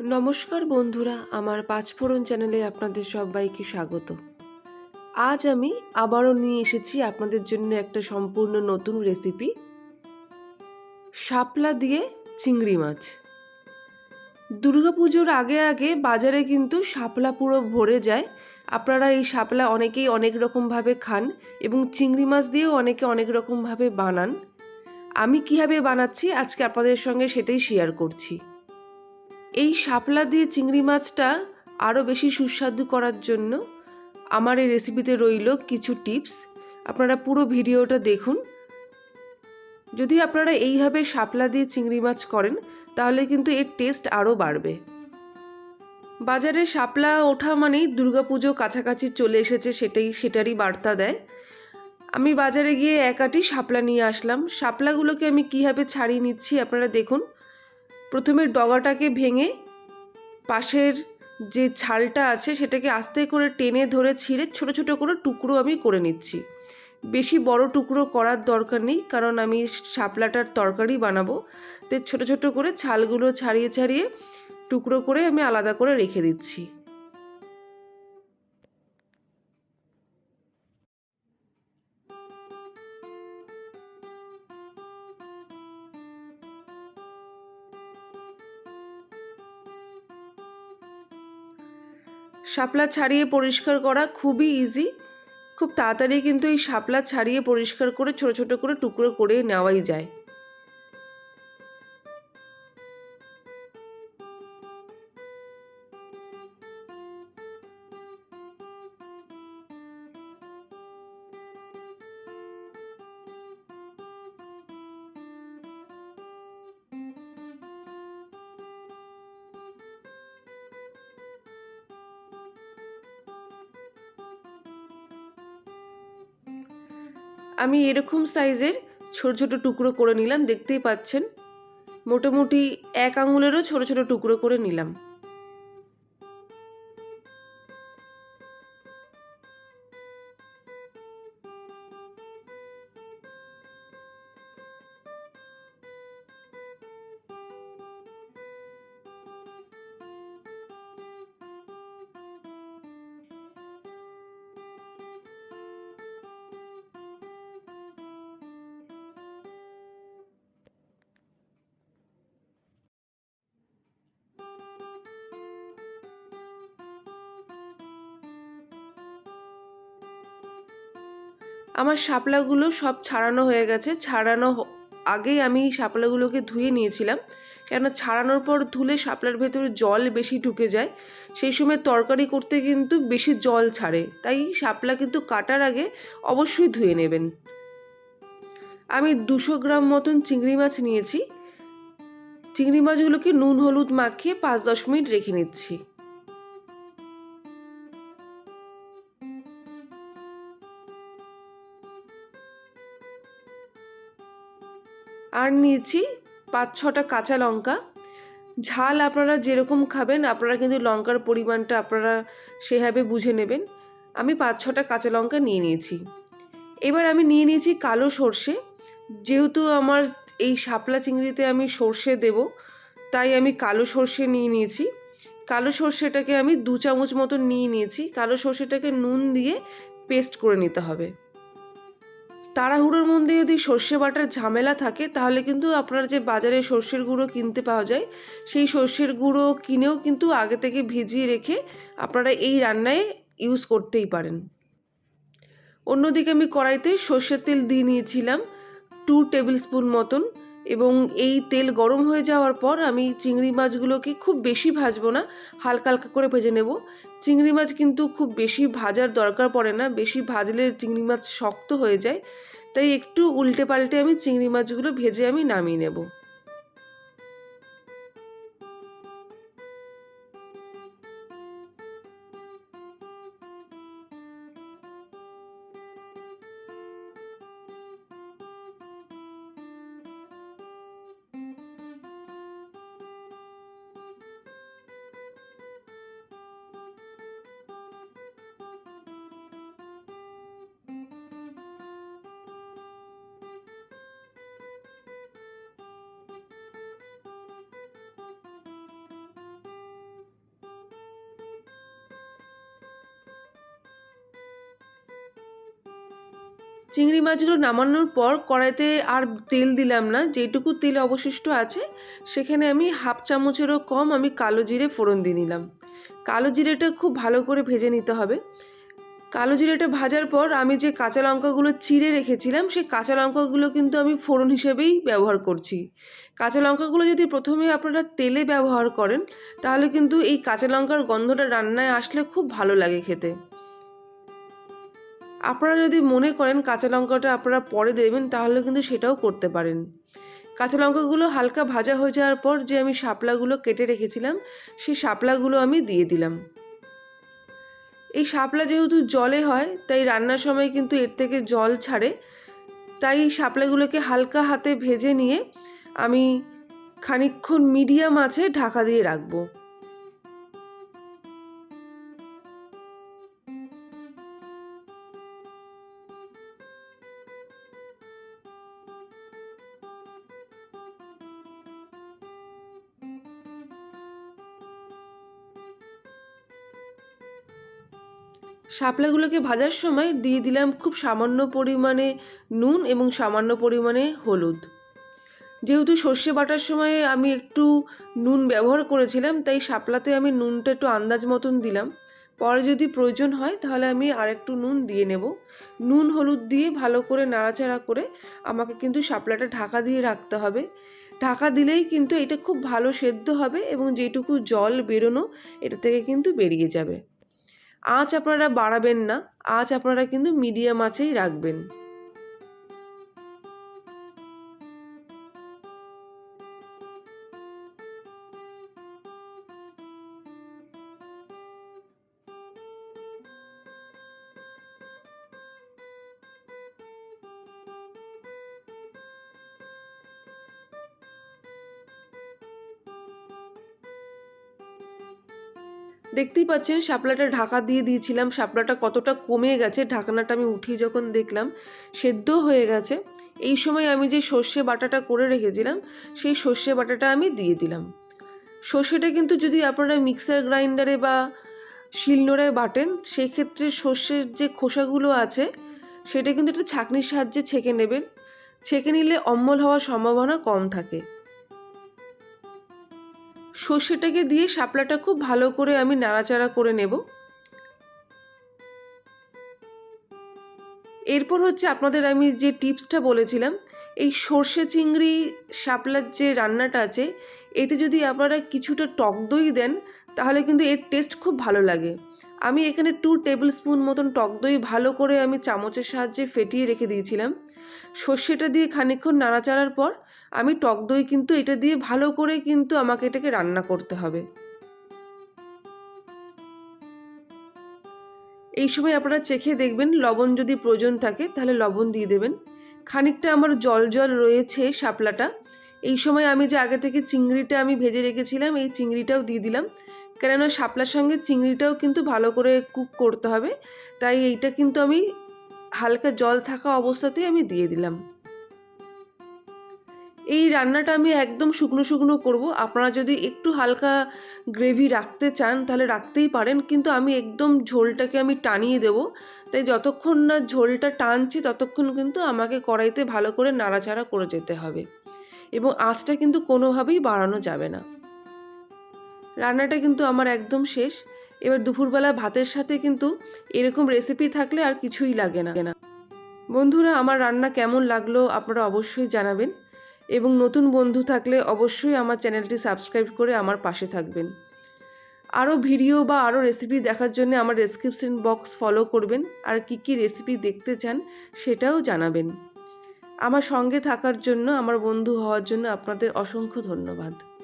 নমস্কার বন্ধুরা, আমার পাঁচফোড়ন চ্যানেলে আপনাদের সবাইকে স্বাগত। আজ আমি আবারও নিয়ে এসেছি আপনাদের জন্য একটা সম্পূর্ণ নতুন রেসিপি। শাপলা দিয়ে চিংড়ি মাছ। দুর্গাপুজোর আগে আগে বাজারে কিন্তু শাপলা পুরো ভরে যায়। আপনারা এই শাপলা অনেকেই অনেক রকমভাবে খান এবং চিংড়ি মাছ দিয়েও অনেকে অনেক রকমভাবে বানান। আমি কীভাবে বানাচ্ছি আজকে আপনাদের সঙ্গে সেটাই শেয়ার করছি। এই শাপলা দিয়ে চিংড়ি মাছটা আরও বেশি সুস্বাদু করার জন্য আমার এই রেসিপিতে রইল কিছু টিপস আপনারা পুরো ভিডিওটা দেখুন। যদি আপনারা এইভাবে শাপলা দিয়ে চিংড়ি মাছ করেন, তাহলে কিন্তু এর টেস্ট আরও বাড়বে। বাজারে শাপলা ওঠা মানেই দুর্গাপুজো কাছাকাছি চলে এসেছে, সেটাই, সেটারই বার্তা দেয়। আমি বাজারে গিয়ে একাটি শাপলা নিয়ে আসলাম। শাপলাগুলোকে আমি কীভাবে ছাড়িয়ে নিচ্ছি আপনারা দেখুন। প্রথমে ডগাটাকে ভেঙে পাশের যে ছালটা আছে সেটাকে আস্তে করে টেনে ধরে ছিঁড়ে ছোট ছোট করে টুকরো আমি করে নিচ্ছি। বেশি বড় টুকরো করার দরকার নেই, কারণ আমি শাপলাটার তরকারি বানাবো। তো ছোট ছোট করে ছালগুলো ছাড়িয়ে ছাড়িয়ে টুকরো করে আমি আলাদা করে রেখে দিচ্ছি। শাপলা ছাড়িয়ে পরিষ্কার করা খুবই ইজি খুব তাড়াতাড়ি কিন্তু এই শাপলা ছাড়িয়ে পরিষ্কার করে ছোট ছোট করে টুকরো করে নেওয়াই যায়। আমি এরকম সাইজের ছোট ছোট টুকরো করে নিলাম, দেখতেই পাচ্ছেন। মোটামুটি এক আঙুলেরও ছোট ছোট টুকরো করে নিলাম। আমার শাপলাগুলো সব ছাড়ানো হয়ে গেছে। ছাড়ানো আগেই আমি শাপলাগুলোকে ধুয়ে নিয়েছিলাম। কেন ছাড়ানোর পর ধুলে শাপলার ভেতরে জল বেশি ঢুকে যায়। সেই সময় তরকারি করতে কিন্তু বেশি জল ছাড়ে। তাই শাপলা কিন্তু কাটার আগে অবশ্যই ধুয়ে নেবেন। আমি দুশো গ্রাম মতন চিংড়ি মাছ নিয়েছি। চিংড়ি মাছগুলোকে নুন, হলুদ মাখিয়ে পাঁচ দশ মিনিট রেখে নিচ্ছি। আর নিয়েছি পাঁচ ছটা কাঁচা লঙ্কা। ঝাল আপনারা যেরকম খাবেন, আপনারা কিন্তু লঙ্কার পরিমাণটা আপনারা সেভাবে বুঝে নেবেন। আমি পাঁচ ছটা কাঁচা লঙ্কা নিয়ে নিয়েছি। এবার আমি নিয়ে নিয়েছি কালো সর্ষে। যেহেতু আমার এই শাপলা চিংড়িতে আমি সর্ষে দেব, তাই আমি কালো সর্ষে নিয়ে নিয়েছি। কালো সর্ষেটাকে আমি দু চামচ মতো নিয়ে নিয়েছি। কালো সর্ষেটাকে নুন দিয়ে পেস্ট করে নিতে হবে। তাড়াহুড়োর মধ্যে যদি সর্ষে বাটার ঝামেলা থাকে, তাহলে কিন্তু আপনার যে বাজারে সর্ষের গুঁড়ো কিনতে পাওয়া যায়, সেই সর্ষের গুঁড়ো কিনেও কিন্তু আগে থেকে ভিজিয়ে রেখে আপনারা এই রান্নায় ইউজ করতেই পারেন। অন্যদিকে আমি কড়াইতে সর্ষের তেল দিয়ে নিয়েছিলাম টু টেবিল স্পুন মতন। এবং এই তেল গরম হয়ে যাওয়ার পর আমি চিংড়ি মাছগুলোকে খুব বেশি ভাজবো না, হালকা হালকা করে ভেজে নেব। চিংড়ি মাছ কিন্তু খুব বেশি ভাজার দরকার পড়ে না, বেশি ভাজলে চিংড়ি মাছ শক্ত হয়ে যায়। তাই একটু উল্টে পাল্টে আমি চিংড়ি মাছগুলো ভেজে আমি নামিয়ে নেব। চিংড়ি মাছগুলো নামানোর পর কড়াইতে আর তেল দিলাম না, যেটুকু তেল অবশিষ্ট আছে, সেখানে আমি হাফ চামচেরও কম আমি কালো জিরে ফোড়ন দিয়ে নিলাম। কালো জিরেটা খুব ভালো করে ভেজে নিতে হবে। কালো জিরেটা ভাজার পর আমি যে কাঁচা লঙ্কাগুলো চিড়ে রেখেছিলাম, সেই কাঁচা লঙ্কাগুলো কিন্তু আমি ফোড়ন হিসেবেই ব্যবহার করছি। কাঁচা লঙ্কাগুলো যদি প্রথমে আপনারা তেলে ব্যবহার করেন, তাহলে কিন্তু এই কাঁচা লঙ্কার গন্ধটা রান্নায় আসলে খুব ভালো লাগে খেতে। আপনারা যদি মনে করেন কাঁচা লঙ্কাটা আপনারা পরে দেবেন, তাহলে কিন্তু সেটাও করতে পারেন। কাঁচা লঙ্কাগুলো হালকা ভাজা হয়ে যাওয়ার পর যে আমি শাপলাগুলো কেটে রেখেছিলাম, সেই শাপলাগুলো আমি দিয়ে দিলাম। এই শাপলা যেহেতু জলে হয়, তাই রান্নার সময় কিন্তু এর থেকে জল ছাড়ে। তাই শাপলাগুলোকে হালকা হাতে ভেজে নিয়ে আমি খানিকক্ষণ মিডিয়াম আছে ঢাকা দিয়ে রাখব। শাপলাগুলোকে ভাজার সময় দিয়ে দিলাম খুব সামান্য পরিমাণে নুন এবং সামান্য পরিমাণে হলুদ। যেহেতু সর্ষে বাটার সময় আমি একটু নুন ব্যবহার করেছিলাম, তাই শাপলাতে আমি নুনটা একটু আন্দাজ মতন দিলাম। পরে যদি প্রয়োজন হয়, তাহলে আমি আর একটু নুন দিয়ে নেব। নুন, হলুদ দিয়ে ভালো করে নাড়াচাড়া করে আমাকে কিন্তু শাপলাটা ঢাকা দিয়ে রাখতে হবে। ঢাকা দিলেই কিন্তু এটা খুব ভালো সেদ্ধ হবে এবং যেটুকু জল বেরোনো, এটা থেকে কিন্তু বেরিয়ে যাবে। আঁচ আপনারা বাড়াবেন না আঁচ আপনারা কিন্তু মিডিয়াম আঁচেই রাখবেন। দেখতেই পাচ্ছেন, শাপলাটা ঢাকা দিয়ে দিয়েছিলাম। শাপলাটা কতটা কমে গেছে, ঢাকনাটা আমি উঠিয়ে যখন দেখলাম, সেদ্ধ হয়ে গেছে। এই সময় আমি যে সর্ষে বাটাটা করে রেখেছিলাম, সেই সর্ষে বাটাটা আমি দিয়ে দিলাম। সর্ষেটা কিন্তু যদি আপনারা মিক্সার গ্রাইন্ডারে বা শিলনোড়ায় বাটেন, সেক্ষেত্রে সর্ষের যে খোসাগুলো আছে, সেটা কিন্তু একটা ছাঁকনির সাহায্যে ছেঁকে নেবেন। ছেঁকে নিলে অম্বল হওয়ার সম্ভাবনা কম থাকে। সর্ষেটাকে দিয়ে শাপলাটা খুব ভালো করে আমি নাড়াচাড়া করে নেব। এরপর হচ্ছে আপনাদের আমি যে টিপসটা বলেছিলাম, এই সর্ষে চিংড়ি শাপলার যে রান্নাটা আছে, এতে যদি আপনারা কিছুটা টক দই দেন, তাহলে কিন্তু এর টেস্ট খুব ভালো লাগে। আমি এখানে টু টেবিল স্পুন মতন টক দই ভালো করে আমি চামচের সাহায্যে ফেটিয়ে রেখে দিয়েছিলাম। সর্ষেটা দিয়ে খানিকক্ষণ নাড়াচাড়ার পর আমি টক দই কিন্তু এটা দিয়ে ভালো করে কিন্তু আমাকে এটাকে রান্না করতে হবে। এই সময় আপনারা চেখে দেখবেন লবণ যদি প্রয়োজন থাকে তাহলে লবণ দিয়ে দেবেন। খানিকটা আমার জল জল রয়েছে শাপলাটা। এই সময় আমি যে আগে থেকে চিংড়িটা আমি ভেজে রেখেছিলাম এই চিংড়িটাও দিয়ে দিলাম। কেননা শাপলার সঙ্গে চিংড়িটাও কিন্তু ভালো করে কুক করতে হবে। তাই এইটা কিন্তু আমি হালকা জল থাকা অবস্থাতেই আমি দিয়ে দিলাম। এই রান্নাটা আমি একদম শুকনো শুকনো করব। আপনারা যদি একটু হালকা গ্রেভি রাখতে চান, তাহলে রাখতেই পারেন। কিন্তু আমি একদম ঝোলটাকে আমি টানিয়ে দেব। তাই যতক্ষণ না ঝোলটা টানছি, ততক্ষণ কিন্তু আমাকে কড়াইতে ভালো করে নাড়াচাড়া করে যেতে হবে। এবং আঁচটা কিন্তু কোনোভাবেই বাড়ানো যাবে না। রান্নাটা কিন্তু আমার একদম শেষ। এবার দুপুরবেলা ভাতের সাথে কিন্তু এরকম রেসিপি থাকলে আর কিছুই লাগে না। বন্ধুরা, আমার রান্না কেমন লাগল আপনারা অবশ্যই জানাবেন এবং নতুন বন্ধু থাকলে অবশ্যই আমার চ্যানেলটি সাবস্ক্রাইব করে আমার পাশে থাকবেন। আরও ভিডিও বা আরও রেসিপি দেখার জন্য আমার ডেসক্রিপশন বক্স ফলো করবেন আর কি কি রেসিপি দেখতে চান সেটাও জানাবেন। আমার সঙ্গে থাকার জন্য, আমার বন্ধু হওয়ার জন্য আপনাদের অসংখ্য ধন্যবাদ।